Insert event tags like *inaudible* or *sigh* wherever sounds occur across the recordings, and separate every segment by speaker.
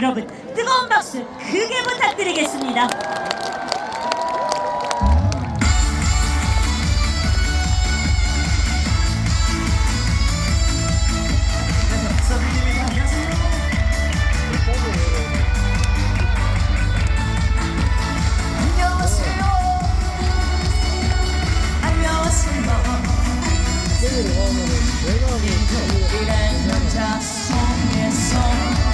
Speaker 1: 여러분 뜨거운 박수 크게 부탁드리겠습니다.
Speaker 2: 이래 남자 속에서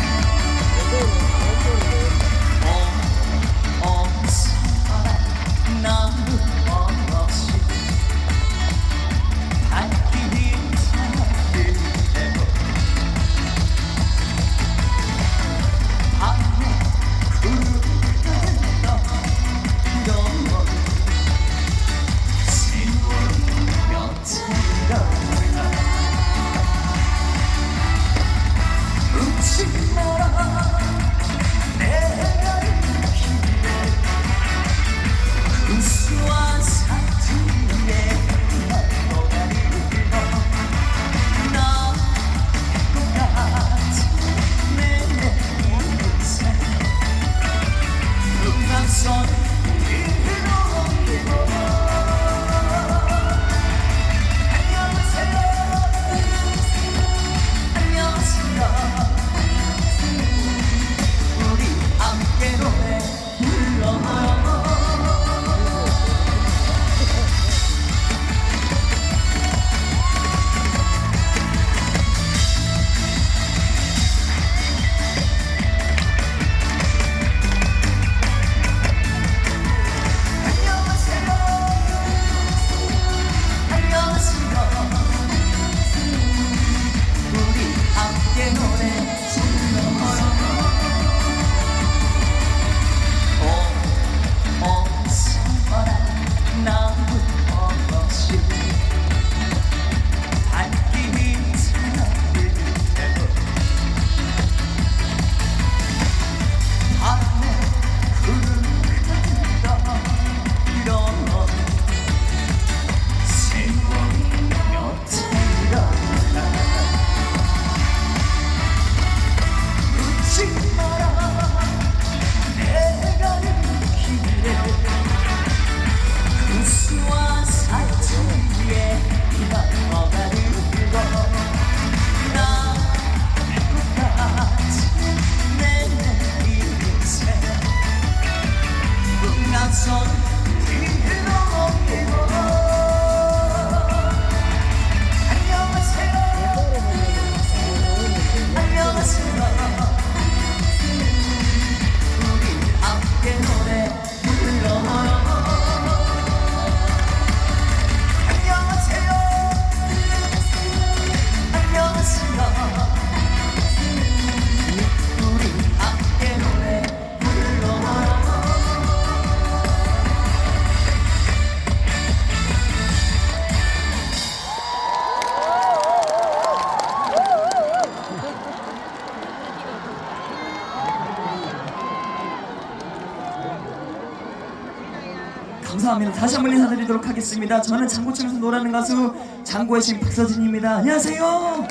Speaker 2: 감사합니다. 다시 한번 인사드리도록 하겠습니다. 저는 장구청에서 노래하는 가수 장구의 신 박서진입니다. 안녕하세요.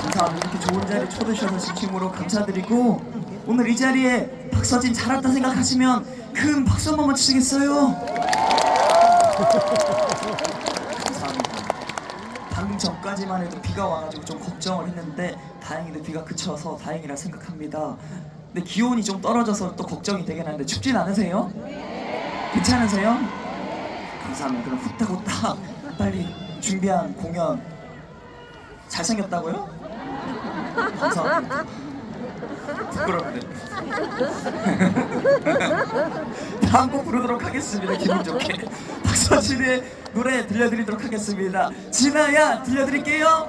Speaker 2: 감사합니다. 이렇게 좋은 자리에 초대주셔서 진심으로 감사드리고 오늘 이 자리에 박서진 잘 왔다 생각하시면 큰 박수 한 번만 주시겠어요? 감사합니다. 방금 전까지만 해도 비가 와가지고 좀 걱정을 했는데 다행히도 비가 그쳐서 다행이라 생각합니다. 근데 기온이 좀 떨어져서 또 걱정이 되긴 하는데 춥진 않으세요? 괜찮으세요? 감사합니다. 그럼 후딱후딱 빨리 준비한 공연 잘생겼다고요? 감사합니다. 부끄럽네. *laughs* 다음 곡 부르도록 하겠습니다. 기분 좋게. 박서진의 노래 들려드리도록 하겠습니다. 진아야 들려드릴게요.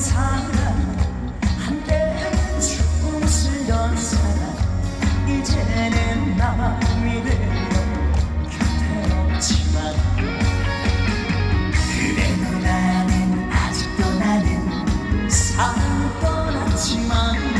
Speaker 2: 사람 한때는 죽고 쓰던 사람 이제는 남이 되어 곁에 없지만 그래도 나는 아직도 나는 사랑 떠났지만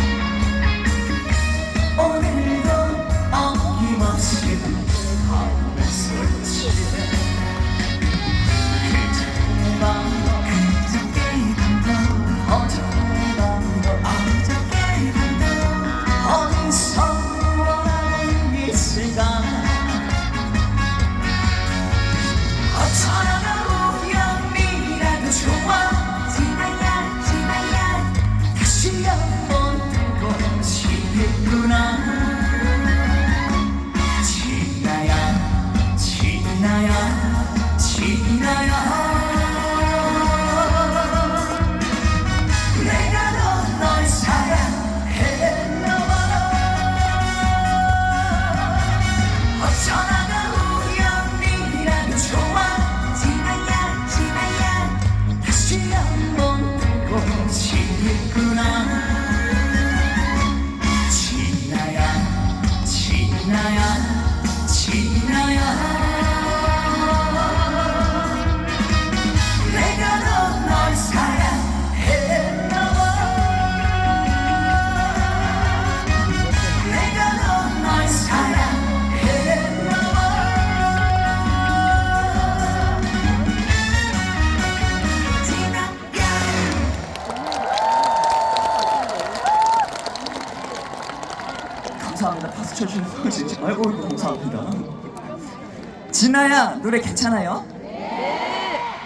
Speaker 2: 노래 괜찮아요?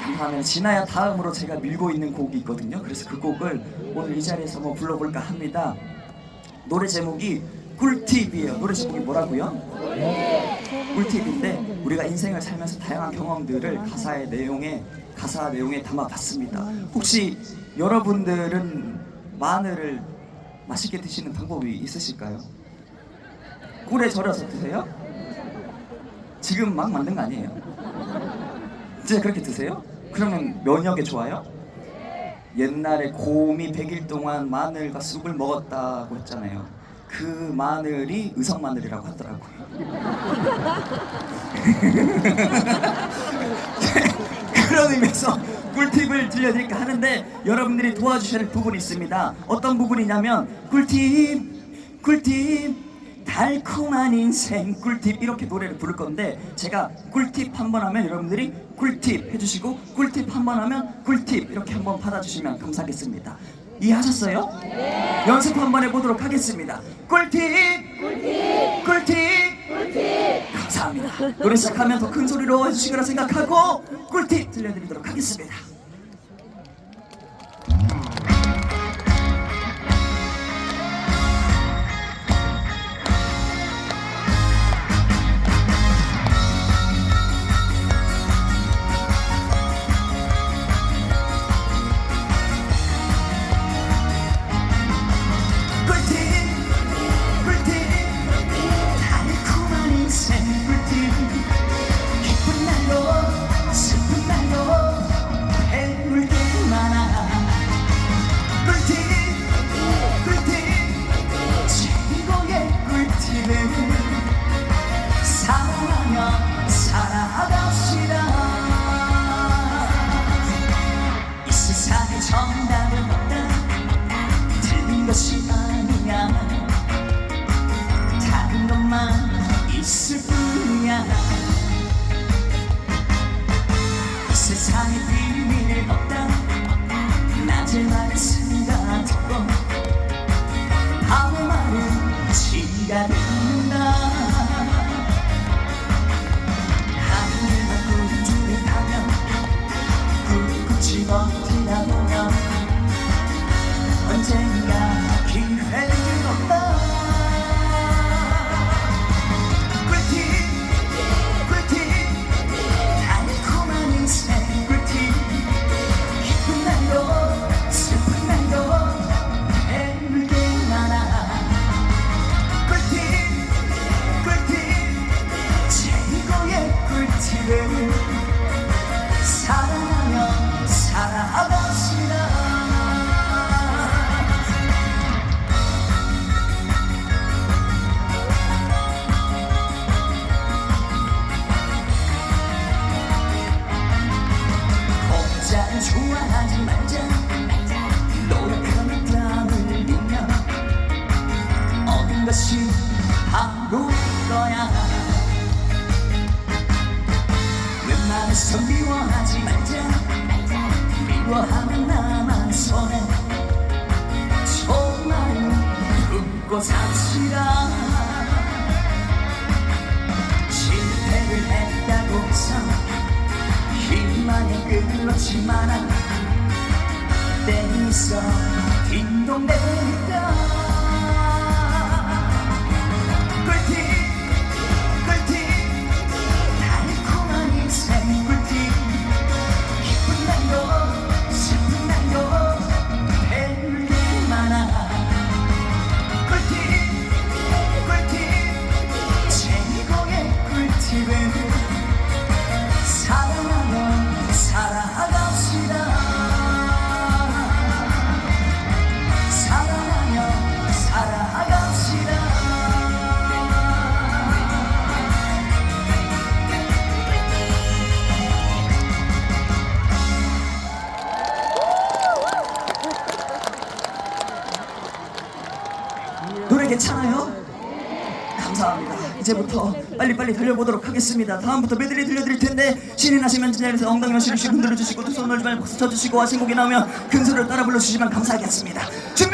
Speaker 2: 감사합니다. 진아야 다음으로 제가 밀고 있는 곡이 있거든요. 그래서 그 곡을 오늘 이 자리에서 한번 불러볼까 합니다. 노래 제목이 꿀팁이에요. 노래 제목이 뭐라고요? 꿀팁인데 우리가 인생을 살면서 다양한 경험들을 가사의 내용에 가사 내용에 담아봤습니다. 혹시 여러분들은 마늘을 맛있게 드시는 방법이 있으실까요? 꿀에 절여서 드세요? 지금 막 만든 거 아니에요? 진짜 그렇게 드세요? 그러면 면역에 좋아요? 옛날에 곰이 100일 동안 마늘과 쑥을 먹었다고 했잖아요. 그 마늘이 의성 마늘이라고 하더라고요. *laughs* 그런 의미에서 꿀팁을 들려드릴까 하는데 여러분들이 도와주셔야 할 부분이 있습니다. 어떤 부분이냐면 꿀팁, 꿀팁, 달콤한 인생 꿀팁 이렇게 노래를 부를 건데 제가 꿀팁 한 번 하면 여러분들이 꿀팁 해주시고 꿀팁 한 번 하면 꿀팁 이렇게 한번 받아주시면 감사하겠습니다. 이해하셨어요? 네. 연습 한번 해보도록 하겠습니다. 꿀팁, 꿀팁, 꿀팁, 꿀팁. 감사합니다. 노래 시작하면 더 큰 소리로 해주시거라 생각하고 꿀팁 들려드리도록 하겠습니다. 웬만해서 미워하지 말자. 미워하면 나만 손해. 정말 웃고 삽시다. 실패를 했다고 해서 희망이 끝놓지 마라 땡이 있어. 딩동댕이다 빨리빨리 달려보도록 하겠습니다. 다음부터 메들리 들려드릴 텐데 신이 나시면 자리에서 엉덩이만 시르시 흔들어주시고 두손 놀지 말고 박수 쳐주시고 하신곡이 나오면 큰 소리를 따라 불러주시면 감사하겠습니다. 준비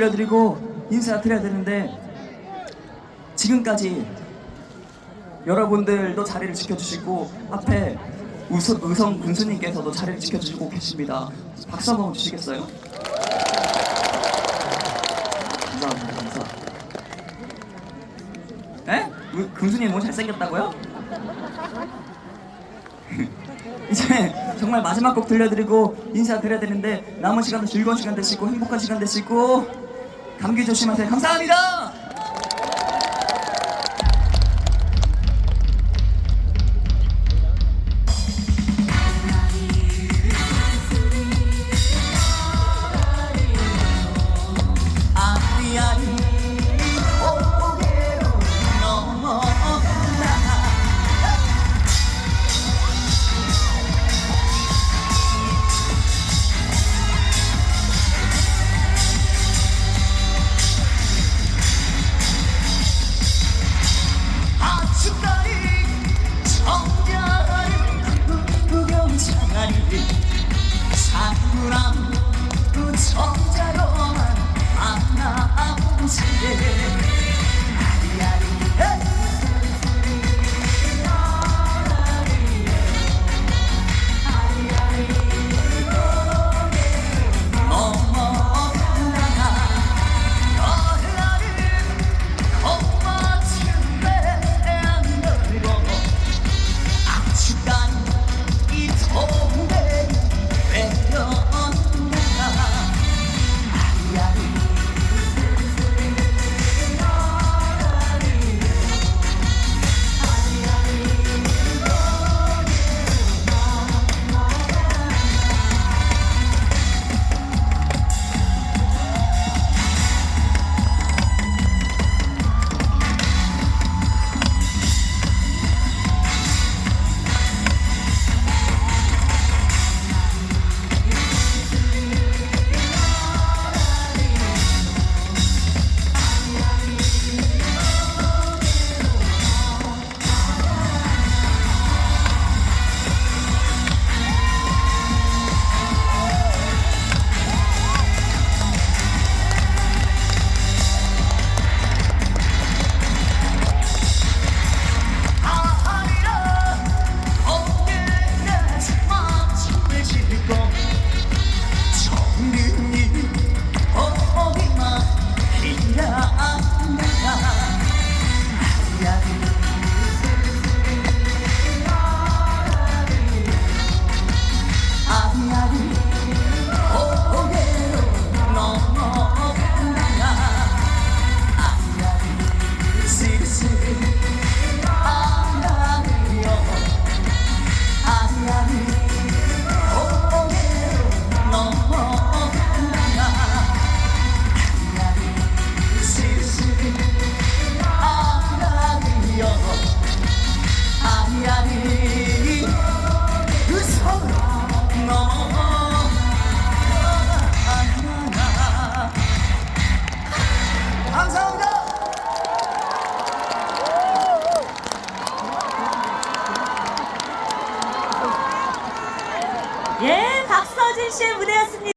Speaker 2: 들려드리고 인사드려야 되는데 지금까지 여러분들도 자리를 지켜주시고 앞에 우서, 의성 군수님께서도 자리를 지켜주시고 계십니다. 박수 한번 주시겠어요? 감사합니다. 감사. 에? 우- 군수님 너무 잘생겼다고요? *laughs* 이제 정말 마지막 곡 들려드리고 인사드려야 되는데 남은 시간도 즐거운 시간 되시고 행복한 시간 되시고 감기 조심하세요. 감사합니다.